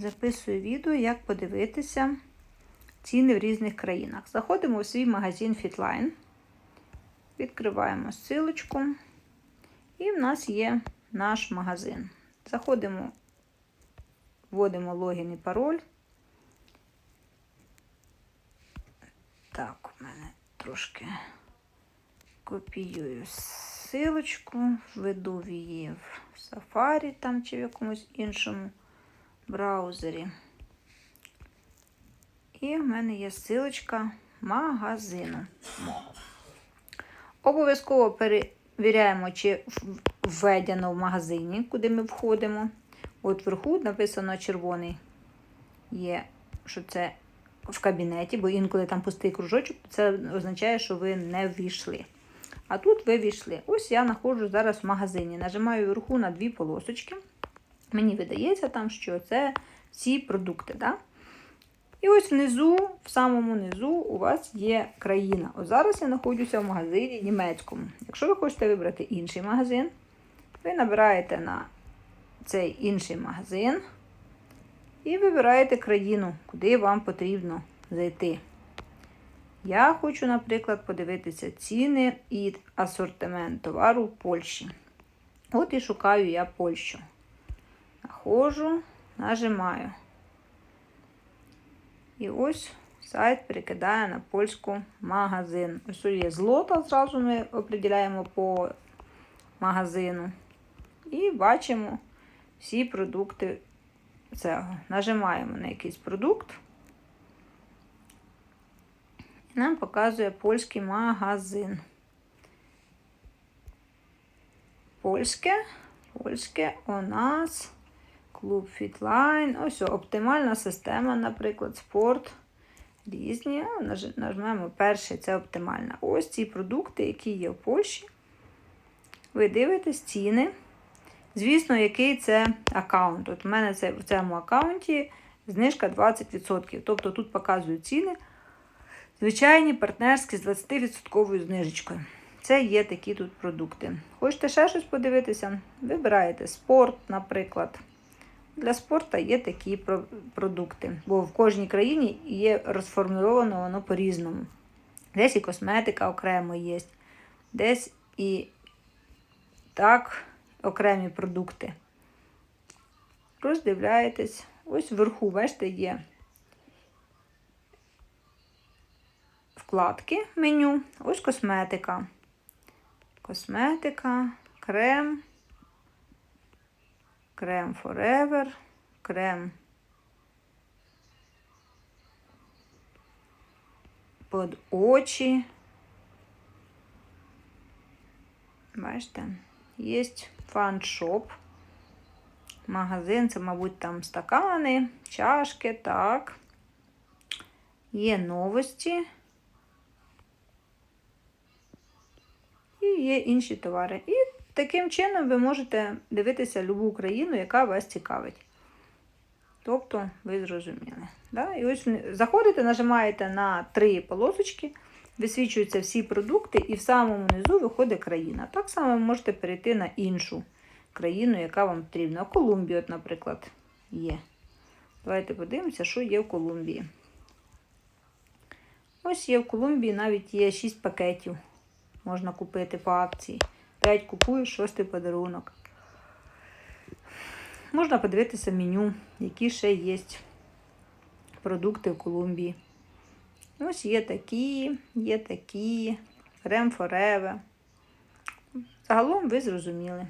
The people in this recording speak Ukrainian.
записую відео, як подивитися ціни в різних країнах. Заходимо у свій магазин Fitline, відкриваємо ссылочку, і в нас є наш магазин. Заходимо, вводимо логін і пароль. Так, у мене трошки копіюю ссылочку, введу її в Safari там чи в якомусь іншому браузері. І в мене є ссылочка магазину. Обов'язково перевіряємо, чи введено в магазині, куди ми входимо. От вверху написано червоний є, що це в кабінеті, бо інколи там пустий кружочок, це означає, що ви не ввійшли. А тут ви ввійшли. Ось я знаходжу зараз в магазині. Нажимаю вверху на дві полосочки. Мені видається там, що це всі продукти. Да? І ось внизу, в самому низу, у вас є країна. Ось зараз я знаходжуся в магазині німецькому. Якщо ви хочете вибрати інший магазин, ви набираєте на цей інший магазин і вибираєте країну, куди вам потрібно зайти. Я хочу, наприклад, подивитися ціни і асортимент товару в Польщі. От і шукаю я Польщу. Находжу, нажимаю. І ось сайт перекидає на польську магазин. Ось є злота, зразу ми определяємо по магазину. І бачимо всі продукти цього. Нажимаємо на якийсь продукт. І нам показує польський магазин. Польське, польське у нас клуб Фітлайн. Ось оптимальна система, наприклад, спорт. Різні. Нажмемо перший, це оптимальна. Ось ці продукти, які є в Польщі. Ви дивитесь ціни. Звісно, який це аккаунт. От у мене це, в цьому аккаунті знижка 20%. Тобто тут показують ціни. Звичайні партнерські з 20% знижечкою. Це є такі тут продукти. Хочете ще щось подивитися? Вибираєте спорт, наприклад. Для спорту є такі продукти, бо в кожній країні є розформульовано воно по-різному. Десь і косметика окремо є, десь і так окремі продукти. Роздивляєтесь, ось вверху, бачите, є вкладки меню, ось косметика. Косметика, крем, крем Forever, крем під очі. Бачите, є фан-шоп. Магазин, це, мабуть, там стакани, чашки, так. Є новості. І є інші товари. І таким чином ви можете дивитися любу країну, яка вас цікавить. Тобто, ви зрозуміли. Да? І ось заходите, нажимаєте на три полосочки, висвічуються всі продукти, і в самому низу виходить країна. Так само ви можете перейти на іншу країну, яка вам потрібна. Колумбія, наприклад, є. Давайте подивимося, що є в Колумбії. Ось є в Колумбії навіть є 6 пакетів. Можна купити по акції. 5 купую шостий подарунок. Можна подивитися меню, які ще є продукти в Колумбії. Ось є такі, є такі, Рем Forever. Загалом ви зрозуміли.